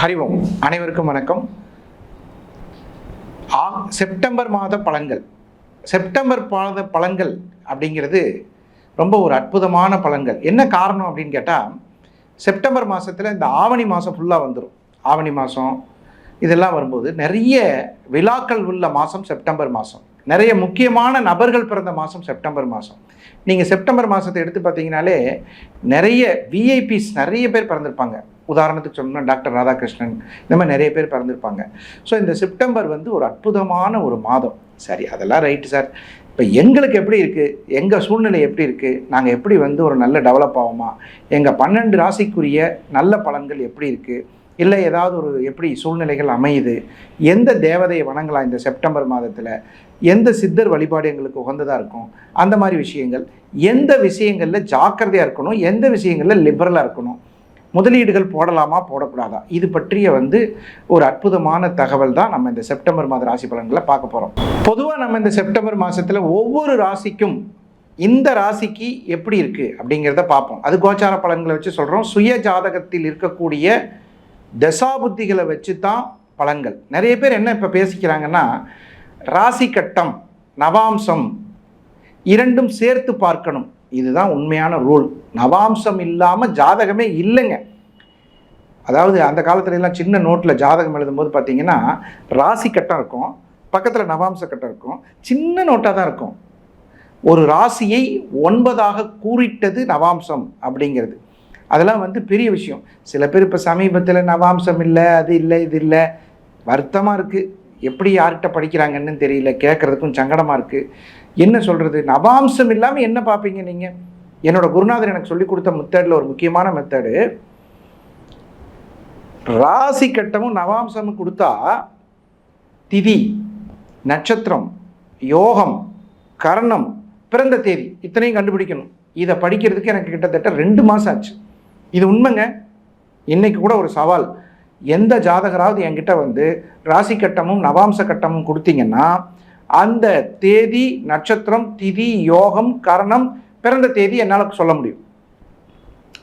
ஹரிவோம் அனைவருக்கும் வணக்கம். ஆ- செப்டம்பர் மாத பழங்கள். செப்டம்பர் மாத பழங்கள் அப்படிங்கிறது ரொம்ப ஒரு அற்புதமான பழங்கள். என்ன காரணம் அப்படின்னு கேட்டால் செப்டம்பர் மாதத்தில் இந்த ஆவணி மாதம் ஃபுல்லாக வந்துடும் ஆவணி மாதம் இதெல்லாம் வரும்போது நிறைய விழாக்கள் உள்ள மாதம் செப்டம்பர் மாதம் நிறைய முக்கியமான நபர்கள் பிறந்த மாதம் செப்டம்பர் மாதம் நீங்கள் செப்டம்பர் மாதத்தை எடுத்து பார்த்தீங்கனாலே நிறைய விஐபிஸ் நிறைய பேர் பிறந்திருப்பாங்க. உதாரணத்துக்கு சொன்னோம்னா டாக்டர் ராதாகிருஷ்ணன் இந்த மாதிரி நிறைய பேர் பிறந்திருப்பாங்க. ஸோ இந்த செப்டம்பர் வந்து ஒரு அற்புதமான ஒரு மாதம். சரி அதெல்லாம் ரைட்டு சார் இப்போ எங்களுக்கு எப்படி இருக்குது எங்கள் சூழ்நிலை எப்படி இருக்குது நாங்கள் எப்படி வந்து ஒரு நல்ல டெவலப் ஆகுமா? எங்கள் பன்னெண்டு ராசிக்குரிய நல்ல பலன்கள் எப்படி இருக்குது இல்லை ஏதாவது ஒரு எப்படி சூழ்நிலைகள் அமையுது? எந்த தேவதையை வணங்கலாம் இந்த செப்டம்பர் மாதத்தில்? எந்த சித்தர் வழிபாடு எங்களுக்கு உகந்ததாக இருக்கும்? அந்த மாதிரி விஷயங்கள். எந்த விஷயங்களில் ஜாக்கிரதையாக இருக்கணும்? எந்த விஷயங்களில் லிபரலாக இருக்கணும்? முதலீடுகள் போடலாமா போடக்கூடாதா? இது பற்றிய வந்து ஒரு அற்புதமான தகவல் தான் நம்ம இந்த செப்டம்பர் மாத ராசி பலன்களை பார்க்க போகிறோம் பொதுவாக நம்ம இந்த செப்டம்பர் மாதத்தில் ஒவ்வொரு ராசிக்கும் இந்த ராசிக்கு எப்படி இருக்குது அப்படிங்கிறத பார்ப்போம். அது கோச்சார பலன்களை வச்சு சொல்கிறோம் சுய ஜாதகத்தில் இருக்கக்கூடிய தசாபுத்திகளை வச்சு தான் பலன்கள். நிறைய பேர் என்ன இப்போ பேசிக்கிறாங்கன்னா ராசி கட்டம் நவாம்சம் இரண்டும் சேர்த்து பார்க்கணும். இதுதான் உண்மையான ரூல் நவாம்சம் இல்லாமல் ஜாதகமே இல்லைங்க. அதாவது அந்த காலத்துலலாம் சின்ன நோட்டில் ஜாதகம் எழுதும்போது பார்த்தீங்கன்னா ராசி கட்டம் இருக்கும் பக்கத்தில் நவாம்ச கட்டம் இருக்கும் சின்ன நோட்டாக தான் இருக்கும். ஒரு ராசியை ஒன்பதாக கூறிட்டது நவாம்சம் அப்படிங்கிறது. அதெல்லாம் வந்து பெரிய விஷயம். சில பேர் இப்போ சமீபத்தில் நவாம்சம் இல்லை அது இல்லை இது இல்லை. வருத்தமாக இருக்குது எப்படி யார்கிட்ட படிக்கிறாங்கன்னு தெரியல கேட்குறதுக்கும் சங்கடமாக இருக்குது என்ன சொல்கிறது நவாம்சம் இல்லாமல் என்ன பார்ப்பீங்க நீங்கள் என்னோடய குருநாதர் எனக்கு சொல்லிக் கொடுத்த மெத்தடில் ஒரு முக்கியமான மெத்தடு ராசி கட்டமும் நவாம்சமும் கொடுத்தா திதி நட்சத்திரம் யோகம் கரணம் பிறந்த தேதி இத்தனையும் கண்டுபிடிக்கணும். இதை படிக்கிறதுக்கு எனக்கு கிட்டத்தட்ட ரெண்டு மாதம் ஆச்சு. இது உண்மைங்க? இன்னைக்கு கூட ஒரு சவால். எந்த ஜாதகராவது என்கிட்ட வந்து ராசி கட்டமும் நவாம்ச கட்டமும் கொடுத்தீங்கன்னா அந்த தேதி நட்சத்திரம் திதி யோகம் கரணம் பிறந்த தேதி என்னால் சொல்ல முடியும்.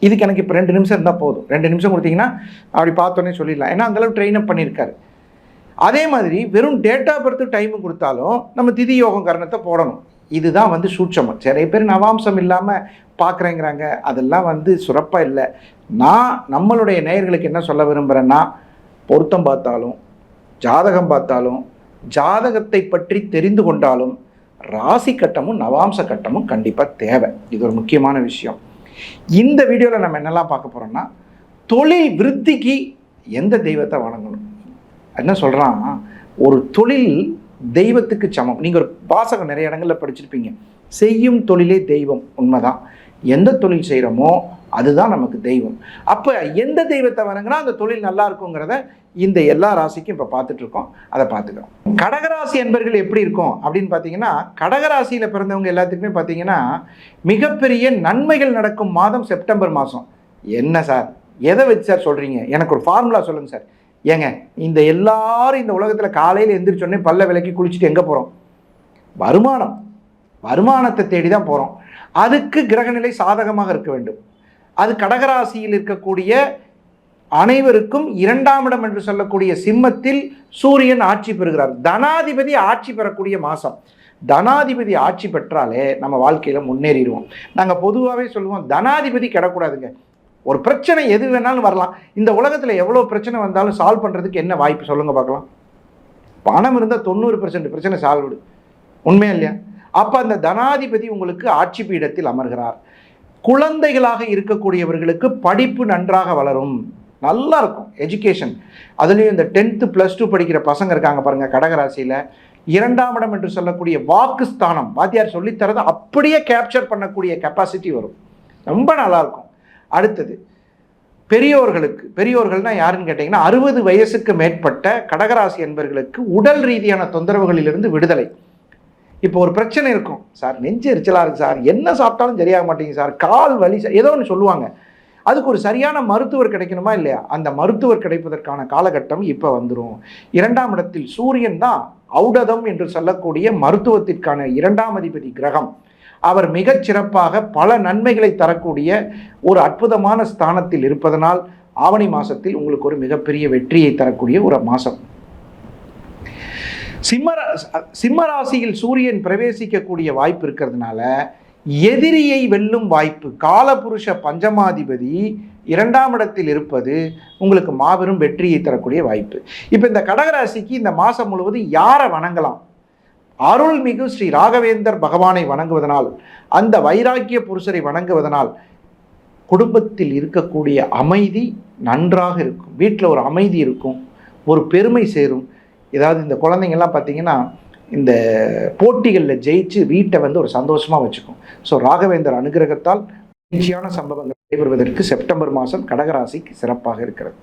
இதுக்கு எனக்கு இப்போ ரெண்டு நிமிஷம் இருந்தால் போதும். ரெண்டு நிமிஷம் கொடுத்தீங்கன்னா அப்படி பார்த்தோன்னே சொல்லிடலாம். ஏன்னா அந்தளவு ட்ரெயின் அப் பண்ணியிருக்காரு. அதே மாதிரி வெறும் டேட் ஆஃப் பர்த் டைமு கொடுத்தாலும் நம்ம திதி யோகம் கரணத்தை போடணும். இதுதான் வந்து சூட்சமம். நிறைய பேர் நவாம்சம் இல்லாமல் பார்க்குறேங்கிறாங்க. அதெல்லாம் வந்து சுரப்பாக இல்லை. நான் நம்மளுடைய நேயர்களுக்கு என்ன சொல்ல விரும்புகிறேன்னா பொருத்தம் பார்த்தாலும் ஜாதகம் பார்த்தாலும் ஜாதகத்தை பற்றி தெரிந்து கொண்டாலும் ராசி கட்டமும் நவாம்ச கட்டமும் கண்டிப்பாக தேவை. இது ஒரு முக்கியமான விஷயம். இந்த வீடியோவில் நம்ம என்னெல்லாம் பார்க்க போகிறோம்னா தொழில் விருத்திக்கு எந்த தெய்வத்தை வணங்கணும்? என்ன சொல்கிறான் ஒரு தொழில் தெய்வத்துக்கு சமம். நீங்கள் ஒரு வாசகம் நிறைய இடங்களில் படிச்சிருப்பீங்க. செய்யும் தொழிலே தெய்வம். உண்மைதான். எந்த தொழில் செய்கிறோமோ அதுதான் நமக்கு தெய்வம். அப்போ எந்த தெய்வத்தை வணங்கினா அந்த தொழில் நல்லா இருக்குங்கிறத இந்த எல்லா ராசிக்கும் இப்போ பார்த்துட்டு இருக்கோம் அதை பார்த்துக்கிறோம். கடகராசி என்பர்கள் எப்படி இருக்கும் அப்படின்னு பார்த்தீங்கன்னா கடகராசியில் பிறந்தவங்க எல்லாத்துக்குமே பார்த்தீங்கன்னா மிகப்பெரிய நன்மைகள் நடக்கும் மாதம் செப்டம்பர் மாதம். என்ன சார்? எதை வச்சு சார் சொல்கிறீங்க எனக்கு ஒரு ஃபார்முலா சொல்லுங்கள் சார். ஏங்க இந்த எல்லாரும் இந்த உலகத்தில் காலையில் எந்திரிச்சோடனே பல்ல விலக்கி குளிச்சுட்டு எங்கே போகிறோம் வருமானம். வருமானத்தை தேடி தான் போகிறோம் அதுக்கு கிரகநிலை சாதகமாக இருக்க வேண்டும். அது கடகராசியில் இருக்கக்கூடிய அனைவருக்கும் இரண்டாம் இடம் என்று சொல்லக்கூடிய சிம்மத்தில் சூரியன் ஆட்சி பெறுகிறார். தனாதிபதி ஆட்சி பெறக்கூடிய மாதம் தனாதிபதி ஆட்சி பெற்றாலே நம்ம வாழ்க்கையில் முன்னேறிடுவோம். நாங்கள் பொதுவாகவே சொல்லுவோம் தனாதிபதி கிடக்கூடாதுங்க. ஒரு பிரச்சனை எது வேணாலும் வரலாம். இந்த உலகத்தில் எவ்வளோ பிரச்சனை வந்தாலும் சால்வ் பண்ணுறதுக்கு என்ன வாய்ப்பு? சொல்லுங்கள் பார்க்கலாம். பணம் இருந்தால் தொண்ணூறு பிரச்சனை சால்வ்டு உண்மையா இல்லையா? அப்போ அந்த தனாதிபதி உங்களுக்கு ஆட்சி பீடத்தில் அமர்கிறார். குழந்தைகளாக இருக்கக்கூடியவர்களுக்கு படிப்பு நன்றாக வளரும். நல்லா இருக்கும். எஜுகேஷன் அதுலேயும் இந்த டென்த்து ப்ளஸ் டூ படிக்கிற பசங்க இருக்காங்க பாருங்கள் கடகராசியில். இரண்டாம் இடம் என்று சொல்லக்கூடிய வாக்கு ஸ்தானம் வாத்தியார் சொல்லித்தரதை அப்படியே கேப்சர் பண்ணக்கூடிய கெப்பாசிட்டி வரும். ரொம்ப நல்லாயிருக்கும் அடுத்தது பெரியோர்களுக்கு பெரியோர்கள்னா யாருன்னு கேட்டிங்கன்னா அறுபது வயசுக்கு மேற்பட்ட கடகராசி என்பர்களுக்கு உடல் ரீதியான தொந்தரவுகளிலிருந்து விடுதலை. இப்போ ஒரு பிரச்சனை இருக்கும். சார் நெஞ்சு எரிச்சலாக இருக்குது சார். என்ன சாப்பிட்டாலும் சரியாக மாட்டேங்குது சார். கால் வலி சார் ஏதோ ஒன்று சொல்லுவாங்க. அதுக்கு ஒரு சரியான மருத்துவர் கிடைக்கணுமா இல்லையா? அந்த மருத்துவர் கிடைப்பதற்கான காலகட்டம் இப்போ வந்துடும் இரண்டாம் இடத்தில் சூரியன் தான் ஔடதம் என்று சொல்லக்கூடிய மருத்துவத்திற்கான இரண்டாம் அதிபதி கிரகம். அவர் மிகச் சிறப்பாக பல நன்மைகளை தரக்கூடிய ஒரு அற்புதமான ஸ்தானத்தில் இருப்பதனால் ஆவணி மாதத்தில் உங்களுக்கு ஒரு மிகப்பெரிய வெற்றியை தரக்கூடிய ஒரு மாதம் சிம்ம சிம்மராசியில் ராசியில் சூரியன் பிரவேசிக்கக்கூடிய வாய்ப்பு இருக்கிறதுனால எதிரியை வெல்லும் வாய்ப்பு காலபுருஷ பஞ்சமாதிபதி இரண்டாம் இடத்தில் இருப்பது உங்களுக்கு மாபெரும் வெற்றியை தரக்கூடிய வாய்ப்பு. இப்போ இந்த கடகராசிக்கு இந்த மாதம் முழுவதும் யாரை வணங்கலாம்? அருள்மிகு ஸ்ரீ ராகவேந்தர் பகவானை வணங்குவதனால் அந்த வைராக்கிய புருஷரை வணங்குவதனால் குடும்பத்தில் இருக்கக்கூடிய அமைதி நன்றாக இருக்கும். வீட்டில் ஒரு அமைதி இருக்கும் ஒரு பெருமை சேரும். ஏதாவது இந்த குழந்தைங்கள்லாம் பார்த்தீங்கன்னா இந்த போட்டிகளில் ஜெயிச்சு வீட்டை வந்து ஒரு சந்தோஷமாக வச்சுக்கும். ஸோ ராகவேந்தர் அனுகிரகத்தால் மகிழ்ச்சியான சம்பவங்கள் நடைபெறுவதற்கு செப்டம்பர் மாதம் கடகராசிக்கு சிறப்பாக இருக்கிறது.